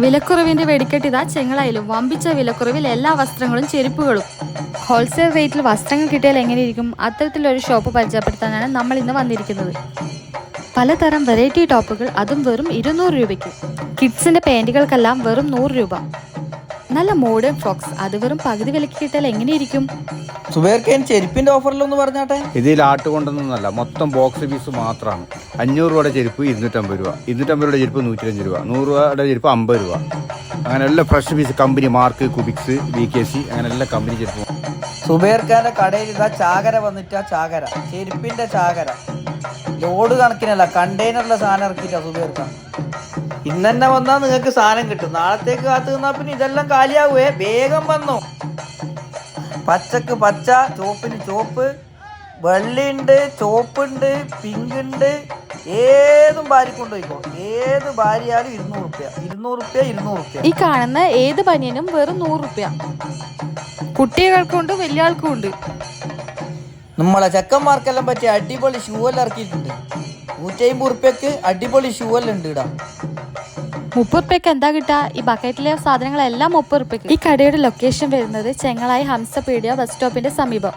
വിലക്കുറവിന്റെ വെടിക്കെട്ട് ഇതാ ചെങ്ങളായാലും വമ്പിച്ച വിലക്കുറവിൽ എല്ലാ വസ്ത്രങ്ങളും ചെരുപ്പുകളും. ഹോൾസെയിൽ റേറ്റിൽ വസ്ത്രങ്ങൾ കിട്ടിയാൽ എങ്ങനെയിരിക്കും? അത്തരത്തിലൊരു ഷോപ്പ് പരിചയപ്പെടുത്താനാണ് നമ്മൾ ഇന്ന് വന്നിരിക്കുന്നത്. പലതരം വെറൈറ്റി ടോപ്പുകൾ അതും വെറും ഇരുന്നൂറ് രൂപയ്ക്ക്. കിഡ്സിന്റെ പാന്റുകൾക്കെല്ലാം വെറും നൂറ് രൂപ. നല്ല മോഡേൺ ഫ്രോക്സ് അത് വെറും പകുതി വിലക്ക് കിട്ടാൽ എങ്ങനെയിരിക്കും? സുബേർക്കേൻ ചെരുപ്പിന്റെ ഓഫറിലൊന്ന് പറഞ്ഞാട്ടെ? ഇതിൽ ആട്ട് കൊണ്ടൊന്നുമല്ല മൊത്തം ബോക്സ് പീസ് മാത്രമാണ് അഞ്ഞൂറ് രൂപയുടെ ചെരുപ്പ് ഇരുന്നൂറ്റമ്പത് രൂപ. ഇരുന്നൂറ്റമ്പത് രൂപയുടെ ചെരുപ്പ് നൂറ്റിരഞ്ച് രൂപ. നൂറ് രൂപയുടെ ചെരുപ്പ് അമ്പത് രൂപ. അങ്ങനെ എല്ലാ ഫ്രഷ് പീസ് കമ്പനി മാർക്ക് കുബിക്സ് ബി കെ സി അങ്ങനെ എല്ലാ കമ്പനി ചെരുപ്പ്. സുബേർഖാന്റെ കടയിൽ ഇതാ ചാകര വന്നിട്ടാ ചാകര ചെരുപ്പിന്റെ ചാകര. ലോഡ് കണക്കിനല്ല കണ്ടെയ്നറിലെ സാധനം ഇറക്കിയിട്ടാ സുബേർക്ക. ഇന്നെ വന്നാ നിങ്ങൾക്ക് സാധനം കിട്ടും. നാളത്തേക്ക് കാത്തു നിന്നാ പിന്നെ ഇതെല്ലാം കാലിയാവുവേ വേഗം വന്നു. പച്ചക്ക് പച്ച ചോപ്പിന് ചോപ്പ് വെള്ളിയുണ്ട് ചോപ്പുണ്ട് പിങ്ക് ഉണ്ട് ഏതും ഭാര്യ കൊണ്ടുപോയിക്കോ ഏത് ഭാര്യയാലും ഇരുന്നൂറ് റുപ്യ. ഇരുന്നൂറ് റുപ്യ ഇരുന്നൂറ് റുപ്യ. ഈ കാണുന്ന ഏത് പനിയനും വെറും നൂറ് റുപ്യ. കുട്ടികൾക്കും ഉണ്ട് വലിയ ആൾക്കും ഉണ്ട് നമ്മളെ ചെക്കന്മാർക്കെല്ലാം പറ്റിയ അടിപൊളി ഷൂ എല്ലാം ഇറക്കിയിട്ടുണ്ട്. നൂറ്റി അമ്പത് റുപ്യക്ക് അടിപൊളി ഷൂ എല്ലാം ഉണ്ട് ഇടാം. മുപ്പത് റുപ്യക്ക് എന്താ കിട്ടുക ഈ ബക്കറ്റിലെ സാധനങ്ങളെല്ലാം മുപ്പത് റുപ്യക്ക്. ഈ കടയുടെ ലൊക്കേഷൻ വരുന്നത് ചെങ്ങളായി ഹംസപീഡിയ ബസ് സ്റ്റോപ്പിന്റെ സമീപം.